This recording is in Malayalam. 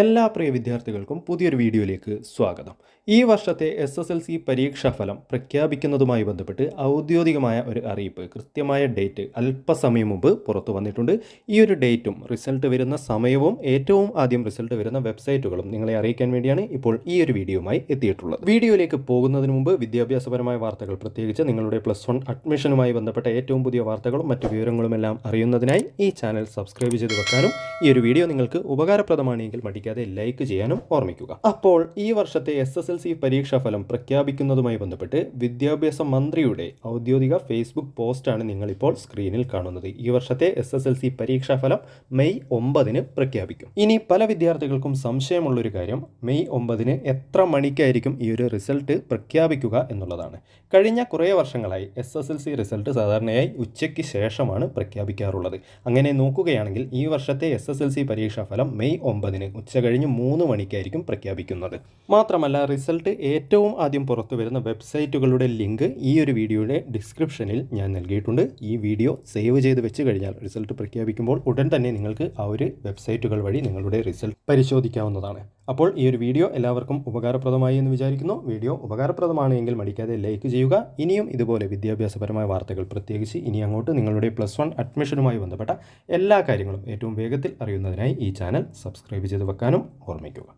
എല്ലാ പ്രിയ വിദ്യാർത്ഥികൾക്കും പുതിയൊരു വീഡിയോയിലേക്ക് സ്വാഗതം. ഈ വർഷത്തെ എസ് എസ് എൽ സി പരീക്ഷാഫലം പ്രഖ്യാപിക്കുന്നതുമായി ബന്ധപ്പെട്ട് ഔദ്യോഗികമായ ഒരു അറിയിപ്പ് കൃത്യമായ ഡേറ്റ് അല്പസമയം മുമ്പ് പുറത്തു വന്നിട്ടുണ്ട്. ഈ ഒരു ഡേറ്റും റിസൾട്ട് വരുന്ന സമയവും ഏറ്റവും ആദ്യം റിസൾട്ട് വരുന്ന വെബ്സൈറ്റുകളും നിങ്ങളെ അറിയിക്കാൻ വേണ്ടിയാണ് ഇപ്പോൾ ഈ ഒരു വീഡിയോയുമായി എത്തിയിട്ടുള്ളത്. വീഡിയോയിലേക്ക് പോകുന്നതിന് മുമ്പ് വിദ്യാഭ്യാസപരമായ വാർത്തകൾ പ്രത്യേകിച്ച് നിങ്ങളുടെ പ്ലസ് വൺ അഡ്മിഷനുമായി ബന്ധപ്പെട്ട ഏറ്റവും പുതിയ വാർത്തകളും മറ്റു വിവരങ്ങളുമെല്ലാം അറിയുന്നതിനായി ഈ ചാനൽ സബ്സ്ക്രൈബ് ചെയ്ത് വെക്കാനും ഈ ഒരു വീഡിയോ നിങ്ങൾക്ക് ഉപകാരപ്രദമാണെങ്കിൽ മടിക്കാതെ ലൈക്ക് ചെയ്യാനും ഓർമ്മിക്കുക. അപ്പോൾ ഈ വർഷത്തെ എസ് എസ് എൽ സി പരീക്ഷാഫലം പ്രഖ്യാപിക്കുന്നതുമായി ബന്ധപ്പെട്ട് വിദ്യാഭ്യാസ മന്ത്രിയുടെ ഔദ്യോഗിക ഫേസ്ബുക്ക് പോസ്റ്റാണ് നിങ്ങളിപ്പോൾ സ്ക്രീനിൽ കാണുന്നത്. ഈ വർഷത്തെ എസ് എസ് എൽ സി പരീക്ഷാഫലം മെയ് ഒമ്പതിന് പ്രഖ്യാപിക്കും. ഇനി പല വിദ്യാർത്ഥികൾക്കും സംശയമുള്ളൊരു കാര്യം മെയ് ഒമ്പതിന് എത്ര മണിക്കായിരിക്കും ഈ ഒരു റിസൾട്ട് പ്രഖ്യാപിക്കുക എന്നുള്ളതാണ്. കഴിഞ്ഞ കുറേ വർഷങ്ങളായി S S L C result സാധാരണയായി ഉച്ചയ്ക്ക് ശേഷമാണ് പ്രഖ്യാപിക്കാറുള്ളത്. അങ്ങനെ നോക്കുകയാണെങ്കിൽ ഈ വർഷത്തെ എസ് എസ് എൽ സി പരീക്ഷാഫലം മെയ് ഒമ്പതിന് ഉച്ച കഴിഞ്ഞ് മൂന്ന് മണിക്കായിരിക്കും പ്രഖ്യാപിക്കുന്നത്. മാത്രമല്ല റിസൾട്ട് ഏറ്റവും ആദ്യം പുറത്തു വരുന്ന വെബ്സൈറ്റുകളുടെ ലിങ്ക് ഈ ഒരു വീഡിയോയുടെ ഡിസ്ക്രിപ്ഷനിൽ ഞാൻ നൽകിയിട്ടുണ്ട്. ഈ വീഡിയോ സേവ് ചെയ്ത് വെച്ച് കഴിഞ്ഞാൽ റിസൾട്ട് പ്രഖ്യാപിക്കുമ്പോൾ ഉടൻ തന്നെ നിങ്ങൾക്ക് ആ ഒരു വെബ്സൈറ്റുകൾ വഴി നിങ്ങളുടെ റിസൾട്ട് പരിശോധിക്കാവുന്നതാണ്. അപ്പോൾ ഈ ഒരു വീഡിയോ എല്ലാവർക്കും ഉപകാരപ്രദമായി എന്ന് വിചാരിക്കുന്നു. വീഡിയോ ഉപകാരപ്രദമാണ് എങ്കിൽ മടിക്കാതെ ലൈക്ക് ചെയ്യുക. ഇനിയും ഇതുപോലെ വിദ്യാഭ്യാസപരമായ വാർത്തകൾ പ്രത്യേകിച്ച് ഇനി അങ്ങോട്ട് നിങ്ങളുടെ പ്ലസ് വൺ അഡ്മിഷനുമായി ബന്ധപ്പെട്ട എല്ലാ കാര്യങ്ങളും ഏറ്റവും വേഗത്തിൽ അറിയുന്നതിനായി ഈ ചാനൽ സബ്സ്ക്രൈബ് ചെയ്ത് വെക്കാനും ഓർമ്മിക്കുക.